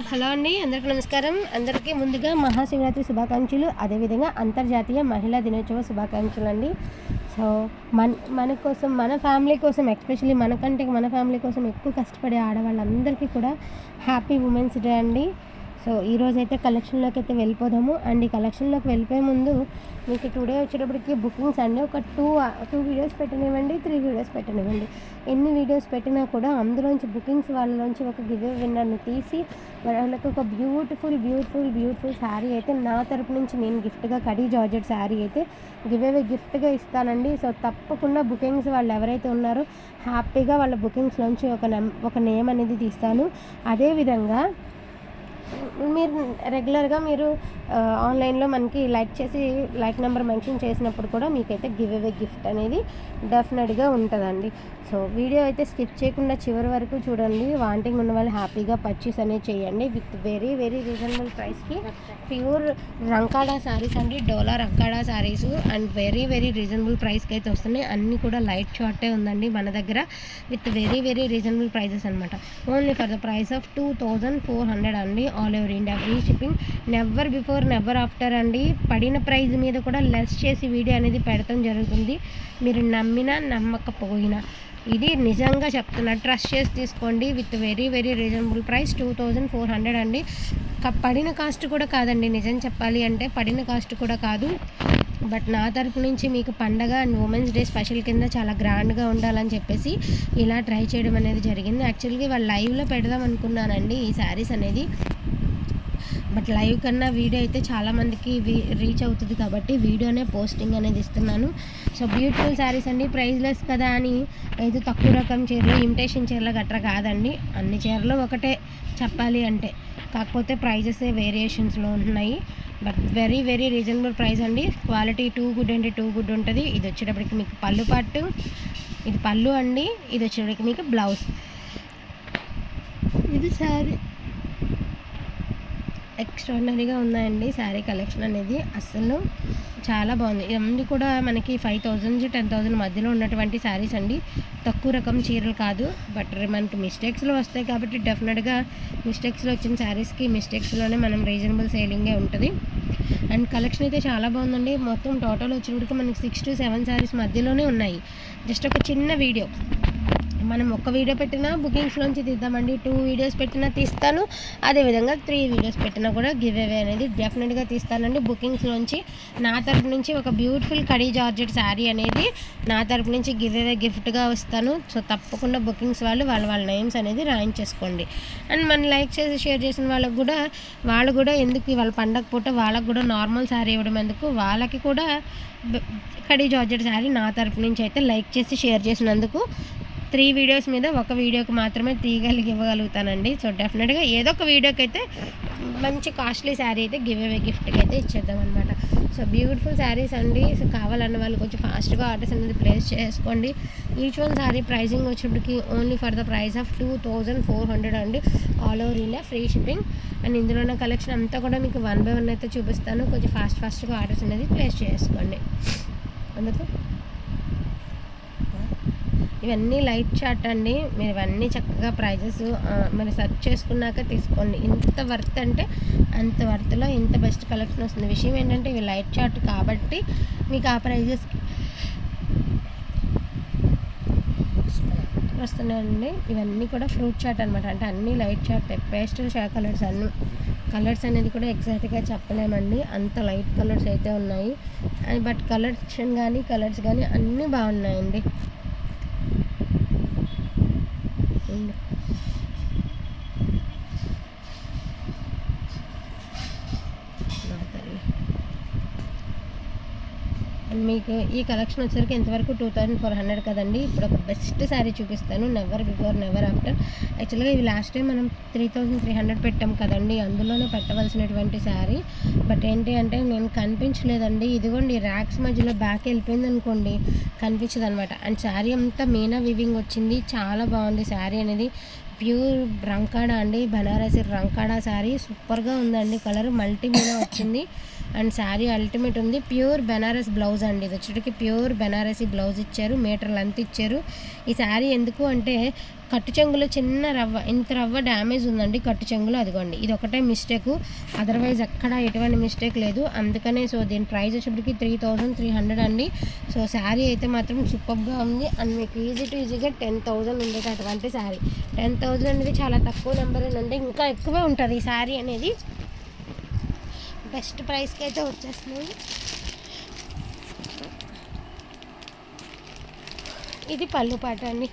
Hello అండి అందరికీ నమస్కారం. అందరికీ ముందుగా మహాశివరాత్రి శుభాకాంక్షలు. అదేవిధంగా అంతర్జాతీయ మహిళా దినోత్సవ శుభాకాంక్షలు అండి. సో మన మన కోసం మన ఫ్యామిలీ కోసం ఎస్పెషల్లీ మనకంటే మన ఫ్యామిలీ కోసం ఎక్కువ కష్టపడే ఆడవాళ్ళందరికీ కూడా హ్యాపీ ఉమెన్స్ డే అండి. సో ఈరోజు అయితే కలెక్షన్లోకి అయితే వెళ్ళిపోదాము. అండ్ ఈ కలెక్షన్లోకి వెళ్ళిపోయే ముందు మీకు టుడే వచ్చేటప్పటికి బుకింగ్స్ అండి. ఒక టూ టూ వీడియోస్ పెట్టనివ్వండి త్రీ వీడియోస్ పెట్టనివ్వండి. ఎన్ని వీడియోస్ పెట్టినా కూడా అందులోంచి బుకింగ్స్ వాళ్ళలోంచి ఒక గివ్ విన్నర్ని తీసి వాళ్ళకి ఒక బ్యూటిఫుల్ బ్యూటిఫుల్ బ్యూటిఫుల్ శారీ అయితే నా తరపు నుంచి నేను గిఫ్ట్గా కడీ జార్జెట్ శారీ అయితే గివ్ అవే గిఫ్ట్గా ఇస్తానండి. సో తప్పకుండా బుకింగ్స్ వాళ్ళు ఎవరైతే ఉన్నారో హ్యాపీగా వాళ్ళ బుకింగ్స్లోంచి ఒక నెమ్ ఒక నేమ్ అనేది తీస్తాను. అదేవిధంగా మీరు రెగ్యులర్గా మీరు ఆన్లైన్లో మనకి లైక్ చేసి లైక్ నెంబర్ మెన్షన్ చేసినప్పుడు కూడా మీకైతే గివ్ అవే గిఫ్ట్ అనేది డెఫినెట్గా ఉంటుందండి. సో వీడియో అయితే స్కిప్ చేయకుండా చివరి వరకు చూడండి. వాంటింగ్ ఉన్న వాళ్ళు హ్యాపీగా పర్చేస్ అనేది చేయండి. విత్ వెరీ వెరీ రీజనబుల్ ప్రైస్కి ప్యూర్ రంకాడా శారీస్ అండి. డోలా రంకాడా sarees and very very reasonable ప్రైస్కి అయితే వస్తున్నాయి. అన్నీ కూడా లైట్ షార్టే ఉందండి మన దగ్గర. With very very reasonable prices అనమాట only for the price of two thousand four hundred అండి. All over India. Free shipping never before never after అండి. పడిన ప్రైస్ మీద కూడా లెస్ చేసి వీడియో అనేది పెడతాం జరుగుతుంది. మీరు నమ్మినా నమ్మకపోయినా. ఇది నిజంగా చెప్తున్నా. ట్రస్ట్ చేసి తీసుకోండి. With very very reasonable price two thousand four hundred అండి. పడిన కాస్ట్ కూడా కాదండి. నిజం చెప్పాలి అంటే పడిన కాస్ట్ కూడా కాదు. బట్ నా తరపు నుంచి మీకు పండగ అండ్ ఉమెన్స్ డే స్పెషల్ కింద చాలా గ్రాండ్గా ఉండాలని చెప్పేసి ఇలా ట్రై చేయడం అనేది జరిగింది. యాక్చువల్గా వాళ్ళు లైవ్లో పెడదాం అనుకున్నానండి ఈ శారీస్ అనేది. బట్ లైవ్ కన్నా వీడియో అయితే చాలామందికి రీచ్ అవుతుంది కాబట్టి వీడియోనే పోస్టింగ్ అనేది ఇస్తున్నాను. సో బ్యూటిఫుల్ శారీస్ అండి. ప్రైజ్లెస్ కదా అని ఏదో తక్కువ రకం చీరలు ఇమిటేషన్ చీరలు గట్రా కాదండి. అన్ని చీరలు ఒకటే చెప్పాలి అంటే. కాకపోతే ప్రైజెస్ వేరియేషన్స్లో ఉంటున్నాయి but very very reasonable price అండి. క్వాలిటీ టూ గుడ్ అంటే టూ గుడ్ ఉంటుంది. ఇది వచ్చేటప్పటికి మీకు పళ్ళు పట్టు. ఇది పళ్ళు అండి. ఇది వచ్చేటప్పటికి మీకు బ్లౌజ్. ఇది శారీ. ఎక్స్ట్రాడినరీగా ఉన్నాయండి. శారీ కలెక్షన్ అనేది అస్సలు చాలా బాగుంది. ఇవన్నీ కూడా మనకి ఫైవ్ థౌజండ్ టెన్ థౌజండ్ మధ్యలో ఉన్నటువంటి శారీస్ అండి. తక్కువ రకం చీరలు కాదు. బట్ మనకి మిస్టేక్స్లో వస్తాయి కాబట్టి డెఫినెట్గా మిస్టేక్స్లో వచ్చిన శారీస్కి మిస్టేక్స్లోనే మనం రీజనబుల్ సేలింగే ఉంటుంది. అండ్ కలెక్షన్ అయితే చాలా బాగుందండి. మొత్తం టోటల్ వచ్చినప్పటికి మనకి సిక్స్ టు సెవెన్ శారీస్ మధ్యలోనే ఉన్నాయి. జస్ట్ ఒక చిన్న వీడియో. మనం ఒక్క వీడియో పెట్టినా బుకింగ్స్లోంచి తీద్దామండి. టూ వీడియోస్ పెట్టినా తీస్తాను. అదేవిధంగా త్రీ వీడియోస్ పెట్టినా కూడా గివ్ అవే అనేది డెఫినెట్గా తీస్తానండి. బుకింగ్స్లోంచి నా తరపు నుంచి ఒక బ్యూటిఫుల్ కడీ జార్జెట్ శారీ అనేది నా తరపు నుంచి గివ్ అవే గిఫ్ట్గా వస్తాను. సో తప్పకుండా బుకింగ్స్ వాళ్ళు వాళ్ళ వాళ్ళ నేమ్స్ అనేది రాయించేసుకోండి. అండ్ మనం లైక్ చేసి షేర్ చేసిన వాళ్ళకి కూడా వాళ్ళు కూడా ఎందుకు వాళ్ళ పండగ పూట వాళ్ళకి కూడా నార్మల్ శారీ ఇవ్వడం ఎందుకు? వాళ్ళకి కూడా కడీ జార్జెట్ శారీ నా తరపు నుంచి అయితే లైక్ చేసి షేర్ చేసినందుకు త్రీ వీడియోస్ మీద ఒక వీడియోకి మాత్రమే తీయగలిగి ఇవ్వగలుగుతానండి. సో డెఫినెట్గా ఏదో ఒక వీడియోకి అయితే మంచి కాస్ట్లీ శారీ అయితే గివ్ అవే గిఫ్ట్కి అయితే ఇచ్చేద్దాం అనమాట సో బ్యూటిఫుల్ శారీస్ అండి. సో కావాలన్న వాళ్ళు కొంచెం ఫాస్ట్గా ఆర్డర్స్ అనేది ప్లేస్ చేసుకోండి. Each one sari pricing వచ్చేటికి only for the price of two thousand four hundred అండి. All over India free shipping and ఇందులో ఉన్న కలెక్షన్ అంతా కూడా మీకు వన్ బై వన్ అయితే చూపిస్తాను. కొంచెం ఫాస్ట్ ఫాస్ట్గా ఆర్డర్స్ అనేది ప్లేస్ చేసుకోండి. అందుకు ఇవన్నీ లైట్ చార్ట్ అండి. మీరు ఇవన్నీ చక్కగా ప్రైజెస్ మరి సెర్చ్ చేసుకున్నాక తీసుకోండి. ఇంత వర్త్ అంటే అంత వర్త్లో ఇంత బెస్ట్ కలెక్షన్ వస్తుంది. విషయం ఏంటంటే ఇవి లైట్ చార్ట్ కాబట్టి మీకు ఆ ప్రైజెస్కి వస్తున్నాయండి. ఇవన్నీ కూడా ఫ్రూట్ చాట్ అనమాట అంటే అన్నీ లైట్ చాట్ పేస్టల్ షా కలర్స్ అన్నీ. కలర్స్ అనేది కూడా ఎగ్జాక్ట్గా చెప్పలేమండి. అంత లైట్ కలర్స్ అయితే ఉన్నాయి. బట్ కలర్స్ కానీ కలర్స్ కానీ అన్నీ బాగున్నాయండి. ఉంది. నా తల్లి. అండ్ మీకు ఈ కలెక్షన్ వచ్చేసరికి ఇంతవరకు టూ థౌజండ్ ఫోర్ హండ్రెడ్ కదండి. ఇప్పుడు ఒక బెస్ట్ శారీ చూపిస్తాను. నెవర్ బిఫోర్ నెవర్ ఆఫ్టర్ యాక్చువల్గా ఇవి లాస్ట్ టైం మనం త్రీ థౌజండ్ త్రీ హండ్రెడ్ పెట్టాం కదండి. అందులోనే పెట్టవలసినటువంటి శారీ బట్ ఏంటి అంటే నేను కనిపించలేదండి. ఇదిగోండి ర్యాక్స్ మధ్యలో బ్యాక్ వెళ్ళిపోయింది అనుకోండి కనిపించదు అనమాట అండ్ శారీ అంతా మీనా వివింగ్ వచ్చింది. చాలా బాగుంది శారీ అనేది. ప్యూర్ రంకాడా అండి బనారసి రంకాడా శారీ సూపర్గా ఉందండి కలర్ మల్టీ మీద వచ్చింది. అండ్ శారీ అల్టిమేట్ ఉంది. ప్యూర్ బెనారస్ బ్లౌజ్ అండి ఇది. వచ్చేటికి ప్యూర్ బెనారసీ బ్లౌజ్ ఇచ్చారు మీటర్ లెంత్ ఇచ్చారు. ఈ శారీ ఎందుకు అంటే కట్టు చెంగులో చిన్న రవ్వ ఇంత రవ్వ డ్యామేజ్ ఉందండి కట్టు చెంగులో అదిగోండి. ఇది ఒకటే మిస్టేక్. అదర్వైజ్ ఎక్కడ ఎటువంటి మిస్టేక్ లేదు. అందుకనే సో దీని ప్రైస్ వచ్చేప్పటికి త్రీ థౌజండ్ త్రీ హండ్రెడ్ అండి. సో శారీ అయితే మాత్రం సూపర్గా ఉంది. అండ్ మీకు ఈజీ టు ఈజీగా టెన్ థౌజండ్ ఉండేది అటువంటి శారీ. టెన్ థౌజండ్ అనేది చాలా తక్కువ నెంబర్ అంటే ఇంకా ఎక్కువే ఉంటుంది ఈ శారీ అనేది. బెస్ట్ ప్రైస్కి అయితే వచ్చేస్తుంది ఇది పళ్ళు పాట అండి.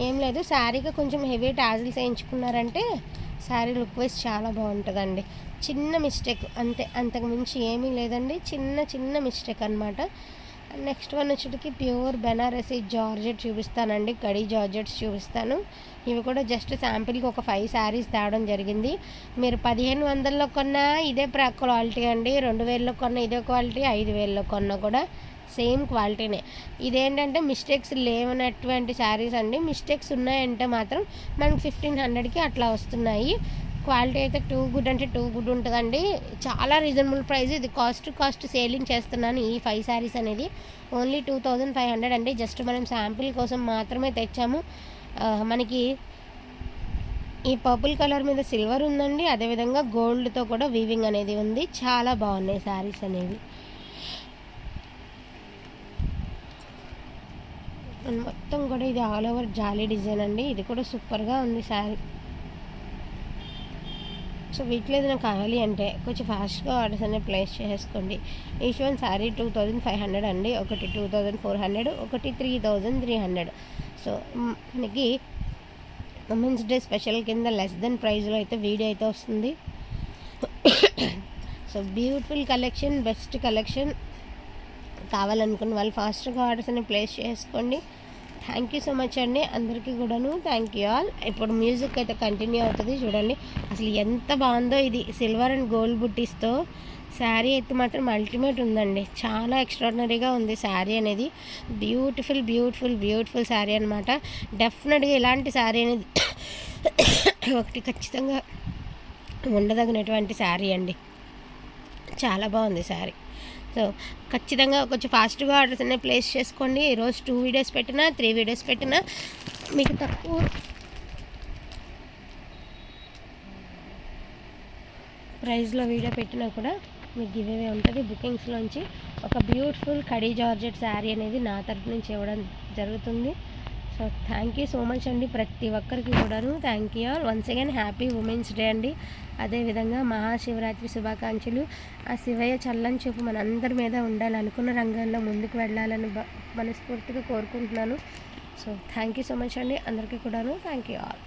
ఏం లేదు శారీగా కొంచెం హెవీ టాజిల్స్ వేయించుకున్నారంటే శారీ లుక్ వైజ్ చాలా బాగుంటుందండి. చిన్న మిస్టేక్ అంతే అంతకు మించి ఏమీ లేదండి. చిన్న చిన్న మిస్టేక్ అనమాట నెక్స్ట్ వన్ వచ్చేటికి ప్యూర్ బెనారసీ జార్జెట్ చూపిస్తానండి. కడీ జార్జెట్స్ చూపిస్తాను. ఇవి కూడా జస్ట్ శాంపిల్కి ఒక ఫైవ్ శారీస్ తేవడం జరిగింది. మీరు పదిహేను వందల్లో కొన్నా ఇదే ప్రా క్వాలిటీ అండి. రెండు వేలలో కొన్న ఇదే క్వాలిటీ ఐదు వేలలో కొన్నా కూడా సేమ్ క్వాలిటీనే. ఇదేంటంటే మిస్టేక్స్ లేవనటువంటి శారీస్ అండి. మిస్టేక్స్ ఉన్నాయంటే మాత్రం మనకి ఫిఫ్టీన్ హండ్రెడ్కి అట్లా వస్తున్నాయి. క్వాలిటీ అయితే టూ గుడ్ అంటే టూ గుడ్ ఉంటుందండి. చాలా రీజనబుల్ ప్రైస్. ఇది కాస్ట్ కాస్ట్ సేలింగ్ చేస్తున్నాను ఈ ఫైవ్ శారీస్ అనేది. Only two thousand five hundred అండి. జస్ట్ మనం శాంపిల్ కోసం మాత్రమే తెచ్చాము. మనకి ఈ పర్పుల్ కలర్ మీద సిల్వర్ ఉందండి. అదేవిధంగా గోల్డ్తో కూడా వీవింగ్ అనేది ఉంది. చాలా బాగున్నాయి శారీస్ అనేవి. అండ్ మొత్తం కూడా ఇది ఆల్ ఓవర్ జాలీ డిజైన్ అండి. ఇది కూడా సూపర్గా ఉంది శారీ. సో వీటిలో ఏదైనా కావాలి అంటే కొంచెం ఫాస్ట్గా ఆర్డర్స్ అనేవి ప్లేస్ చేసుకోండి. Each one saree two thousand five hundred అండి. ఒకటి టూ థౌజండ్ ఫోర్ హండ్రెడ్ ఒకటి three thousand three hundred. So మనకి ఉమెన్స్ డే స్పెషల్ కింద లెస్ దెన్ ప్రైజ్లో అయితే వీడియో అయితే వస్తుంది. So beautiful collection best collection. కావాలనుకున్న వాళ్ళు ఫాస్ట్గా ఆర్డర్స్ అని ప్లేస్ చేసుకోండి. థ్యాంక్ యూ సో మచ్ అండి. అందరికీ కూడాను థ్యాంక్ యూ ఆల్ ఇప్పుడు మ్యూజిక్ అయితే కంటిన్యూ అవుతుంది చూడండి. అసలు ఎంత బాగుందో ఇది. సిల్వర్ అండ్ గోల్డ్ బుట్టీస్తో శారీ అయితే మాత్రం అల్టిమేట్ ఉందండి. చాలా ఎక్స్ట్రాడినరీగా ఉంది శారీ అనేది. బ్యూటిఫుల్ బ్యూటిఫుల్ బ్యూటిఫుల్ శారీ అనమాట డెఫినెట్గా ఇలాంటి శారీ అనేది ఒకటి ఖచ్చితంగా ఉండదగినటువంటి శారీ అండి. చాలా బాగుంది శారీ. సో ఖచ్చితంగా కొంచెం ఫాస్ట్గా ఆర్డర్స్ అనేవి ప్లేస్ చేసుకోండి. ఈరోజు టూ వీడియోస్ పెట్టినా త్రీ వీడియోస్ పెట్టినా మీకు తక్కువ ప్రైస్లో వీడియో పెట్టినా కూడా మీకు గివేవే ఉంటుంది. బుకింగ్స్లోంచి ఒక బ్యూటిఫుల్ కడీ జార్జెట్ శారీ అనేది నా తరపు నుంచి ఇవ్వడం జరుగుతుంది. So thank you so much అండి. ప్రతి ఒక్కరికి కూడాను thank you all once again happy women's day అండి. అదేవిధంగా మహాశివరాత్రి శుభాకాంక్షలు. ఆ శివయ్య చల్లని చూపు మనందరి మీద ఉండాలి అనుకున్న రంగంలో ముందుకు వెళ్ళాలని మనస్ఫూర్తిగా కోరుకుంటున్నాను. So thank you so much అండి. అందరికీ కూడాను థ్యాంక్ యూ ఆల్